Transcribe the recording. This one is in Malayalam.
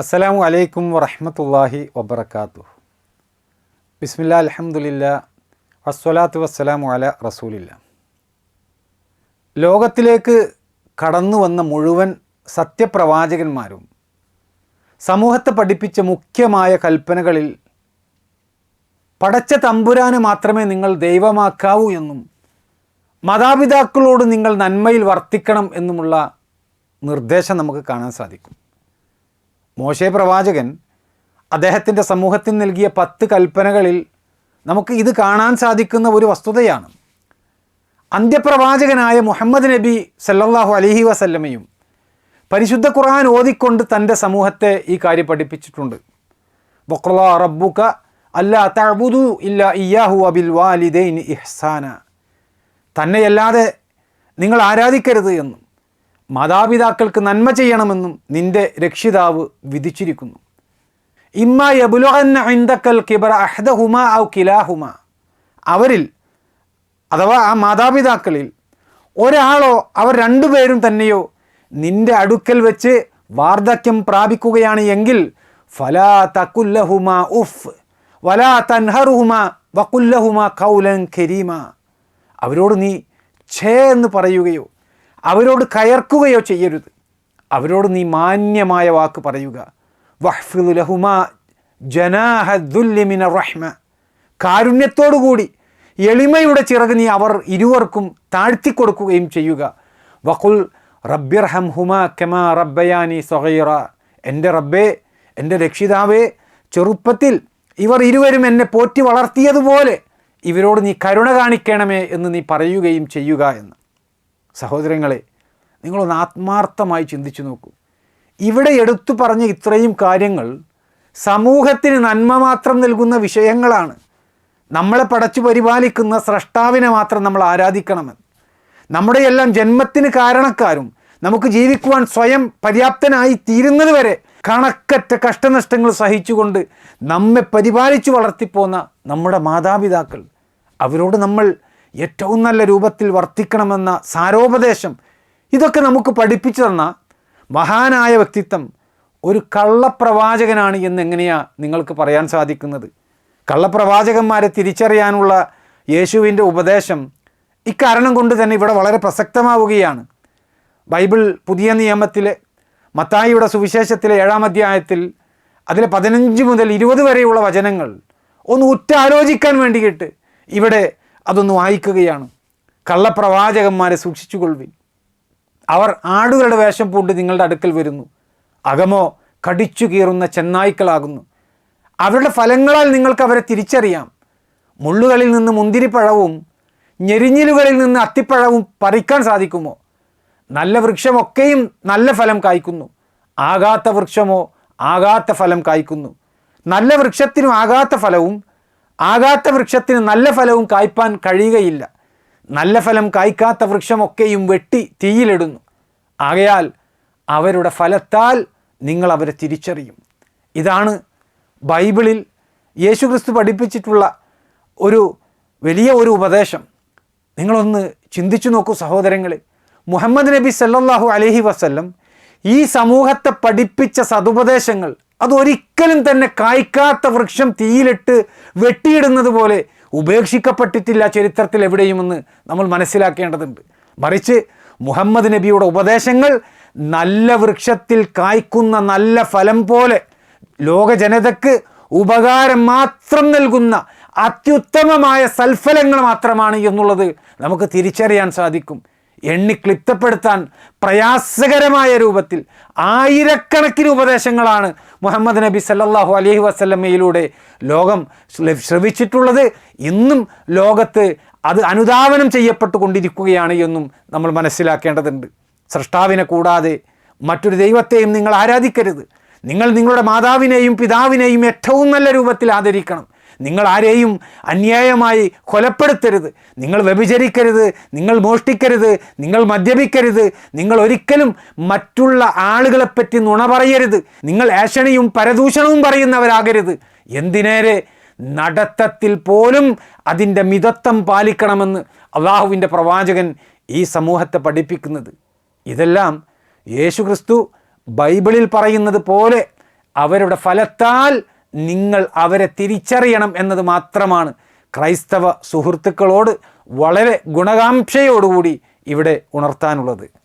അസ്സലാമു അലൈക്കും വറഹമത്തല്ലാഹി വബർക്കാത്തു ബിസ്മില്ല അലഹമുല്ല വസ്സലാത്തു വസ്സലാമു അല റസൂലില്ല. ലോകത്തിലേക്ക് കടന്നു വന്ന മുഴുവൻ സത്യപ്രവാചകന്മാരും സമൂഹത്തെ പഠിപ്പിച്ച മുഖ്യമായ കൽപ്പനകളിൽ പടച്ച തമ്പുരാന് മാത്രമേ നിങ്ങൾ ദൈവമാക്കാവൂ എന്നും മാതാപിതാക്കളോട് നിങ്ങൾ നന്മയിൽ വർത്തിക്കണം എന്നുമുള്ള നിർദ്ദേശം നമുക്ക് കാണാൻ സാധിക്കും. മോശെ പ്രവാചകൻ അദ്ദേഹത്തിന്റെ സമൂഹത്തിന് നൽകിയ പത്ത് കൽപ്പനകളിൽ നമുക്ക് ഇത് കാണാൻ സാധിക്കുന്ന ഒരു വസ്തുതയാണ്. അന്ത്യപ്രവാചകനായ മുഹമ്മദ് നബി സല്ലാഹു അലഹി വസല്ലമയും പരിശുദ്ധ ഖുർആൻ ഓതിക്കൊണ്ട് തന്റെ സമൂഹത്തെ ഈ കാര്യം പഠിപ്പിച്ചിട്ടുണ്ട്. ബൊക്ല റബ്ബുക അല്ലാ തഅബുദു ഇല്ല ഇയാഹു അബിൽ വാലിദൈൻ ഇഹ്സാന. തന്നെയല്ലാതെ നിങ്ങൾ ആരാധിക്കരുത് എന്നും മാതാപിതാക്കൾക്ക് നന്മ ചെയ്യണമെന്നും നിന്റെ രക്ഷിതാവ് വിധിച്ചിരിക്കുന്നു. ഇമ്മ യബുലുഅന്ന കിബർ കിബറ അഹ്ദഹുമ ഔ കിലാഹുമ. അവരിൽ അഥവാ ആ മാതാപിതാക്കളിൽ ഒരാളോ അവർ രണ്ടുപേരും തന്നെയോ നിന്റെ അടുക്കൽ വെച്ച് വാർദ്ധക്യം പ്രാപിക്കുകയാണ് എങ്കിൽ ഫലാ തക്കുല്ലഹുമ ഉഫ് വലാ തൻഹറുഹുമ വക്കുല്ലഹുമ കൗലൻ ഖരീമ അവരോട് നീ ഛേ എന്ന് പറയുകയോ അവരോട് കയർക്കുകയോ ചെയ്യരുത്. അവരോട് നീ മാന്യമായ വാക്ക് പറയുക. റഹ്മ. കാരുണ്യത്തോടുകൂടി എളിമയുടെ ചിറക് നീ അവർ ഇരുവർക്കും താഴ്ത്തിക്കൊടുക്കുകയും ചെയ്യുക. വഖുൽ റബ്ബിർഹം ഹുമ കെമാ റബ്ബയാനി സൊഹൈറ എന്റെ റബ്ബേ എന്റെ രക്ഷിതാവേ ചെറുപ്പത്തിൽ ഇവർ ഇരുവരും എന്നെ പോറ്റി വളർത്തിയതുപോലെ ഇവരോട് നീ കരുണ കാണിക്കണമേ എന്ന് നീ പറയുകയും ചെയ്യുക എന്ന്. സഹോദരങ്ങളെ നിങ്ങളൊന്ന് ആത്മാർത്ഥമായി ചിന്തിച്ചു നോക്കൂ. ഇവിടെ എടുത്തു പറഞ്ഞ ഇത്രയും കാര്യങ്ങൾ സമൂഹത്തിന് നന്മ മാത്രം നൽകുന്ന വിഷയങ്ങളാണ്. നമ്മളെ പടച്ചു പരിപാലിക്കുന്ന സ്രഷ്ടാവിനെ മാത്രം നമ്മൾ ആരാധിക്കണമെന്ന്. നമ്മുടെ എല്ലാം ജന്മത്തിന് കാരണക്കാരും നമുക്ക് ജീവിക്കുവാൻ സ്വയം പര്യാപ്തനായി തീരുന്നത് വരെ കണക്കറ്റ കഷ്ടനഷ്ടങ്ങൾ സഹിച്ചുകൊണ്ട് നമ്മെ പരിപാലിച്ചു വളർത്തിപ്പോന്ന നമ്മുടെ മാതാപിതാക്കൾ. അവരോട് നമ്മൾ ഏറ്റവും നല്ല രൂപത്തിൽ വർത്തിക്കണമെന്ന സാരോപദേശം ഇതൊക്കെ നമുക്ക് പഠിപ്പിച്ചു തന്ന മഹാനായ വ്യക്തിത്വം ഒരു കള്ളപ്രവാചകനാണ് എന്നെങ്ങനെയാണ് നിങ്ങൾക്ക് പറയാൻ സാധിക്കുന്നത്? കള്ളപ്രവാചകന്മാരെ തിരിച്ചറിയാനുള്ള യേശുവിന്റെ ഉപദേശം ഇക്കാരണം കൊണ്ട് തന്നെ ഇവിടെ വളരെ പ്രസക്തമാവുകയാണ്. ബൈബിൾ പുതിയ നിയമത്തിലെ മത്തായിയുടെ സുവിശേഷത്തിലെ ഏഴാം അധ്യായത്തിൽ അതിലെ പതിനഞ്ച് മുതൽ ഇരുപത് വരെയുള്ള വചനങ്ങൾ ഒന്ന് ഉറ്റാലോചിക്കാൻ വേണ്ടിയിട്ട് ഇവിടെ അതൊന്ന് വായിക്കുകയാണ്. കള്ളപ്രവാചകന്മാരെ സൂക്ഷിച്ചുകൊള്ളുവിൻ. അവർ ആടുകളുടെ വേഷം പൂണ്ട് നിങ്ങളുടെ അടുക്കൽ വരുന്നു. അകമോ കടിച്ചു കീറുന്ന ചെന്നായ്ക്കളാകുന്നു. അവരുടെ ഫലങ്ങളാൽ നിങ്ങൾക്ക് അവരെ തിരിച്ചറിയാം. മുള്ളുകളിൽ നിന്ന് മുന്തിരിപ്പഴവും ഞെരിഞ്ഞിലുകളിൽ നിന്ന് അത്തിപ്പഴവും പറിക്കാൻ സാധിക്കുമോ? നല്ല വൃക്ഷമൊക്കെയും നല്ല ഫലം കായ്ക്കുന്നു. ആകാത്ത വൃക്ഷമോ ആകാത്ത ഫലം കായ്ക്കുന്നു. നല്ല വൃക്ഷത്തിനും ആകാത്ത ഫലവും ആകാത്ത വൃക്ഷത്തിന് നല്ല ഫലവും കായ്പാൻ കഴിയുകയില്ല. നല്ല ഫലം കായ്ക്കാത്ത വൃക്ഷമൊക്കെയും വെട്ടി തീയിലിടുന്നു. ആകയാൽ അവരുടെ ഫലത്താൽ നിങ്ങൾ അവരെ തിരിച്ചറിയും. ഇതാണ് ബൈബിളിൽ യേശുക്രിസ്തു പഠിപ്പിച്ചിട്ടുള്ള ഒരു വലിയ ഒരു ഉപദേശം. നിങ്ങളൊന്ന് ചിന്തിച്ചു നോക്കൂ സഹോദരങ്ങളെ. മുഹമ്മദ് നബി സല്ലാഹു അലഹി വസ്ല്ലം ഈ സമൂഹത്തെ പഠിപ്പിച്ച സതുപദേശങ്ങൾ അതൊരിക്കലും തന്നെ കായ്ക്കാത്ത വൃക്ഷം തീയിലിട്ട് വെട്ടിയിടുന്നത് പോലെ ഉപേക്ഷിക്കപ്പെട്ടിട്ടില്ല ചരിത്രത്തിൽ എവിടെയുമെന്ന് നമ്മൾ മനസ്സിലാക്കേണ്ടതുണ്ട്. മറിച്ച് മുഹമ്മദ് നബിയുടെ ഉപദേശങ്ങൾ നല്ല വൃക്ഷത്തിൽ കായ്ക്കുന്ന നല്ല ഫലം പോലെ ലോക ജനതയ്ക്ക് ഉപകാരം മാത്രം നൽകുന്ന അത്യുത്തമമായ സൽഫലങ്ങൾ മാത്രമാണ് എന്നുള്ളത് നമുക്ക് തിരിച്ചറിയാൻ സാധിക്കും. എണ്ണി ക്ലിപ്തപ്പെടുത്താൻ പ്രയാസകരമായ രൂപത്തിൽ ആയിരക്കണക്കിന് ഉപദേശങ്ങളാണ് മുഹമ്മദ് നബി സല്ലാഹു അലഹി വസ്ലമയിലൂടെ ലോകം ശ്രവിച്ചിട്ടുള്ളത്. ഇന്നും ലോകത്ത് അത് അനുധാവനം ചെയ്യപ്പെട്ടുകൊണ്ടിരിക്കുകയാണ് എന്നും നമ്മൾ മനസ്സിലാക്കേണ്ടതുണ്ട്. സൃഷ്ടാവിനെ കൂടാതെ മറ്റൊരു ദൈവത്തെയും നിങ്ങൾ ആരാധിക്കരുത്. നിങ്ങൾ നിങ്ങളുടെ മാതാവിനെയും പിതാവിനെയും ഏറ്റവും നല്ല രൂപത്തിൽ ആദരിക്കണം. നിങ്ങൾ ആരെയും അന്യായമായി കൊലപ്പെടുത്തരുത്. നിങ്ങൾ വ്യഭിചരിക്കരുത്. നിങ്ങൾ മോഷ്ടിക്കരുത്. നിങ്ങൾ മദ്യപിക്കരുത്. നിങ്ങൾ ഒരിക്കലും മറ്റുള്ള ആളുകളെപ്പറ്റി നുണ പറയരുത്. നിങ്ങൾ ഏഷണിയും പരദൂഷണവും പറയുന്നവരാകരുത്. എന്തിനേരെ നടത്തത്തിൽ പോലും അതിന്റെ മിതത്വം പാലിക്കണമെന്ന് അള്ളാഹുവിന്റെ പ്രവാചകൻ ഈ സമൂഹത്തെ പഠിപ്പിക്കുന്നത്. ഇതെല്ലാം യേശുക്രിസ്തു ബൈബിളിൽ പറയുന്നത് പോലെ അവരുടെ ഫലത്താൽ നിങ്ങൾ അവരെ തിരിച്ചറിയണം എന്നത് മാത്രമാണ്. ക്രൈസ്തവ സുഹൃത്തുക്കളോട് വളരെ ഗുണകാംക്ഷയോടുകൂടി ഇവിടെ ഉണർത്താനുള്ളത്.